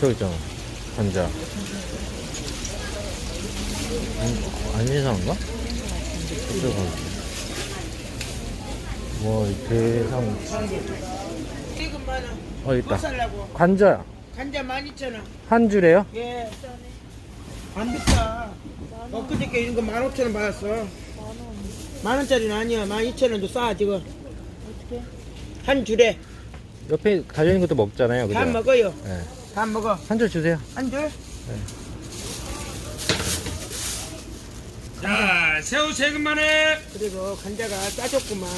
저기 있잖아. 관자. 음, 안 이상한가? 관자. 뭐, 대상. 지금 만원. 어, 있다. 뭐 살라고? 관자. 간자 12,000원. 한 줄에요? 예. 안 비싸. 엊그저께 이런 거 15,000원 받았어. 만 원짜리는 아니야. 12,000원도 싸, 지금. 어떻게? 한 줄에. 옆에 달려있는 것도 먹잖아요. 그죠? 다 먹어요. 네. 다 먹어. 한 줄 주세요. 한 줄? 자, 새우 세금만에 그리고 간자가 싸졌구만.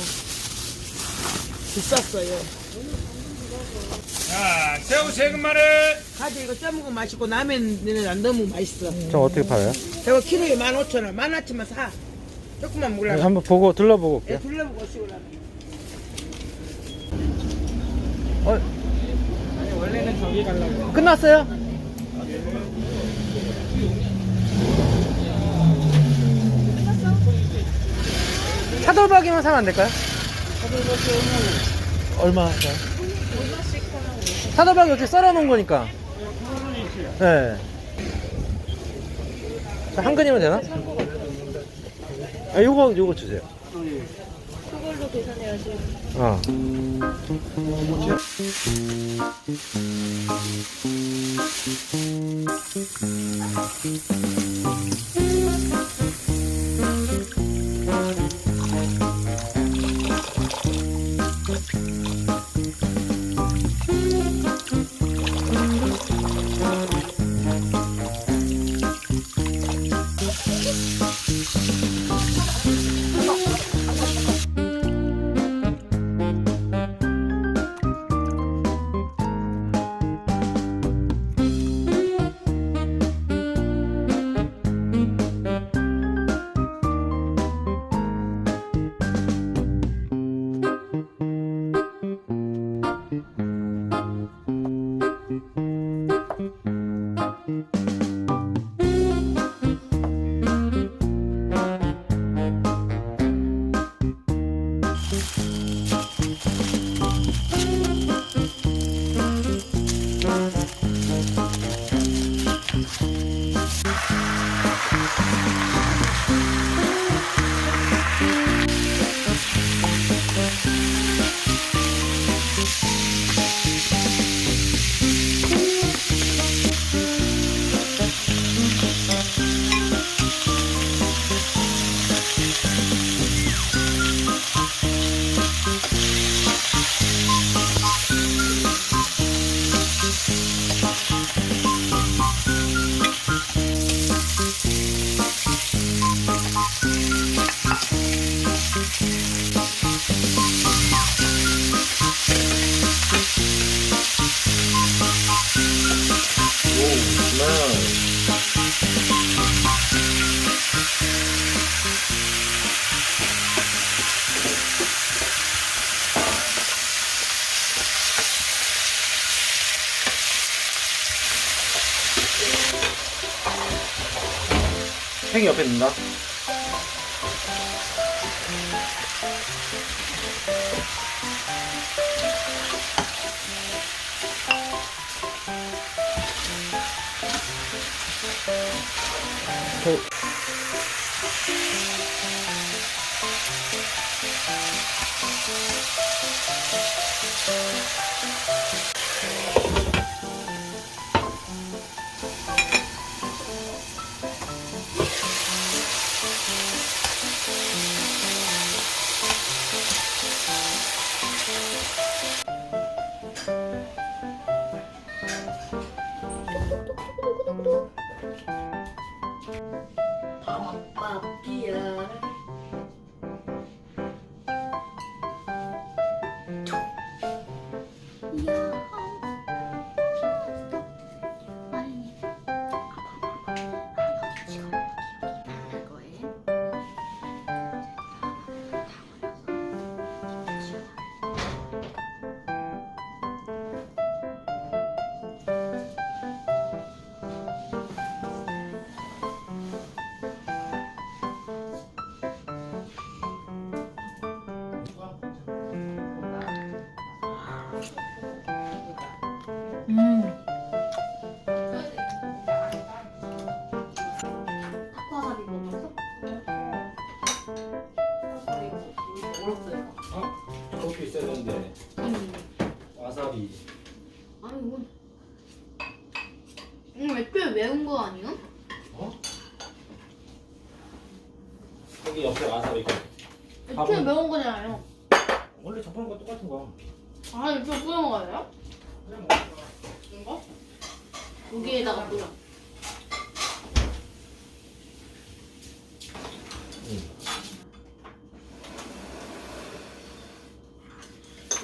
비쌌어요. 자, 새우 세금만에 가지 이거 쪄먹으면 맛있고 라면에는 안 넣으면 맛있어. 저 어떻게 팔아요? 저거 키로에 15,000원. 만원치면 사. 조금만 몰라. 네, 한번 보고, 둘러보고 예, 올게요. 둘러보고 오시오라. 어, 가려고. 끝났어요? 차돌박이만 사면 안 될까요? 얼마 할까요? 차돌박이 어떻게 썰어 놓은 거니까. 네. 자, 한 근이면 되나? 아, 요거, 요거 주세요. 계산해야지. 어. 팽이 옆에 있는다. Hallelujah. 저... 있어야 되는데 음. 와사비 아니 이건 이거 애초에 매운 거 아니야? 어? 여기 옆에 와사비 있고 애초에 밥은? 매운 거잖아요. 원래 접하는 거 똑같은 거야 아 이거 뿌려 먹어야 돼요? 그냥 먹어 이거? 여기에다가 뿌려.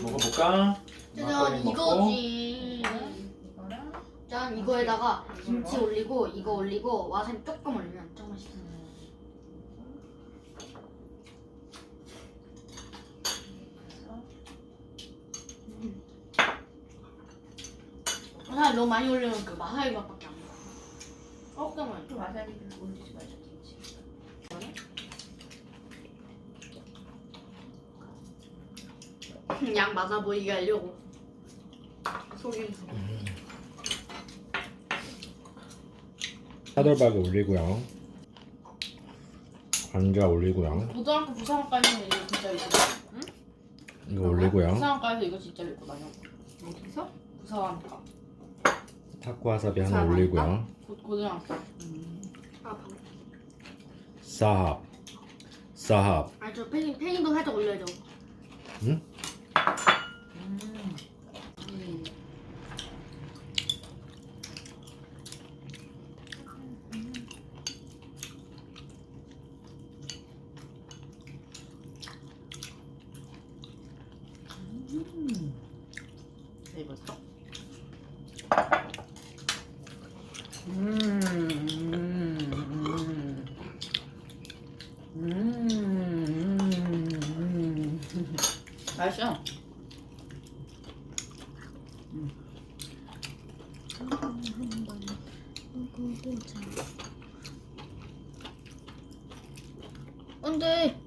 먹어볼까? 짠 막걸리 먹고. 이거지. 짠 이거에다가 김치 올리고 이거 올리고 와사비 조금 올리면 짱 맛있어. 음. 와사비 너무 많이 올리면 그 와사비 맛밖에 안 나. 조금만. 그 와사비를 올리지 말자 김치. 양 맞아 보이게 하려고. 속임수. 차돌박이 올리고요 관자 올리고요 고등학교 부산과에서 이거 진짜 읽고 다녀. 이거 올리고요 부산과에서 이거 진짜 읽고 다녀. 어디서? 부산과. 타코 와사비 하나 부산 올리고요 고, 고등학교. 아, 방. 사합 사합 아니 저 패닝 패닝도 살짝 올려야죠. 응? 네. 음, 음, 음, 음, 음, 음. 맛있어. 근데